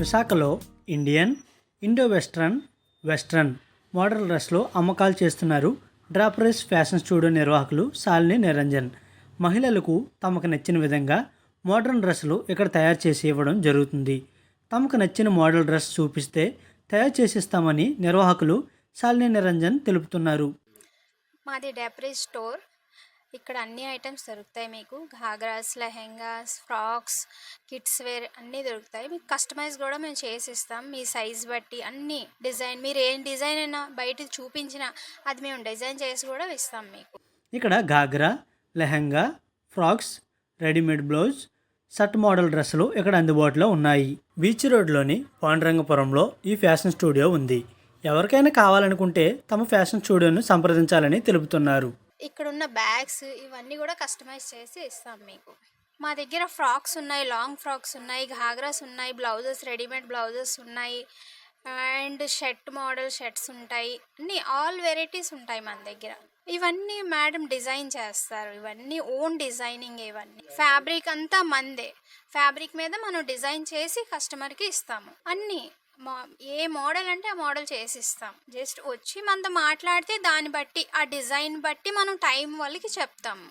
విశాఖలో Indian Indo western western model డ్రెస్లో అమ్మకాలు చేస్తున్నారు డ్రాపరేస్ ఫ్యాషన్ స్టూడియో నిర్వాహకులు శాలిని నిరంజన్. మహిళలకు తమకు నచ్చిన విధంగా మోడర్న్ డ్రెస్సులు ఇక్కడ తయారు చేసి ఇవ్వడం జరుగుతుంది. తమకు నచ్చిన మోడల్ డ్రెస్ చూపిస్తే తయారు చేసిస్తామని నిర్వాహకులు శాలిని నిరంజన్ తెలుపుతున్నారు. మాది డెప్రీ స్టోర్. ఇక్కడ అన్ని ఐటమ్స్ దొరుకుతాయి మీకు. Ghagras lehengas frocks kids wear అన్నీ దొరుకుతాయి. మీకు కస్టమైజ్ కూడా మేము చేసిస్తాం. మీ సైజ్ బట్టి అన్ని డిజైన్ మీరు ఏం డిజైన్ అయినా బయట చూపించినా అది మేము డిజైన్ చేసి కూడా ఇస్తాం మీకు. ఇక్కడ ghagra lehenga frocks readymade blouse set model డ్రెస్సులు ఇక్కడ అందుబాటులో ఉన్నాయి. బీచ్ రోడ్లోని పాండురంగపురంలో ఈ ఫ్యాషన్ స్టూడియో ఉంది. ఎవరికైనా కావాలనుకుంటే తమ ఫ్యాషన్ స్టూడియోను సంప్రదించాలని తెలుపుతున్నారు. ఇక్కడ ఉన్న బ్యాగ్స్ ఇవన్నీ కూడా కస్టమైజ్ చేసి ఇస్తాం మీకు. మా దగ్గర ఫ్రాక్స్ ఉన్నాయి లాంగ్ ఫ్రాక్స్ ఉన్నాయి ఘాగ్రాస్ ఉన్నాయి బ్లౌజెస్ రెడీమేడ్ బ్లౌజెస్ ఉన్నాయి. అండ్ షర్ట్ మోడల్ షర్ట్స్ ఉంటాయి. అన్ని ఆల్ వెరైటీస్ ఉంటాయి మన దగ్గర. ఇవన్నీ మేడం డిజైన్ చేస్తారు. ఇవన్నీ ఓన్ డిజైనింగ్ ఇవన్నీ. ఫ్యాబ్రిక్ అంతా మందే. ఫ్యాబ్రిక్ మీద మనం డిజైన్ చేసి కస్టమర్కి ఇస్తాము. అన్నీ మా ఏ మోడల్ అంటే ఆ మోడల్ చేసి ఇస్తాం జస్ట్ వచ్చి మనతో మాట్లాడితే దాన్ని బట్టి ఆ డిజైన్ బట్టి మనం టైం వాళ్ళకి చెప్తాము.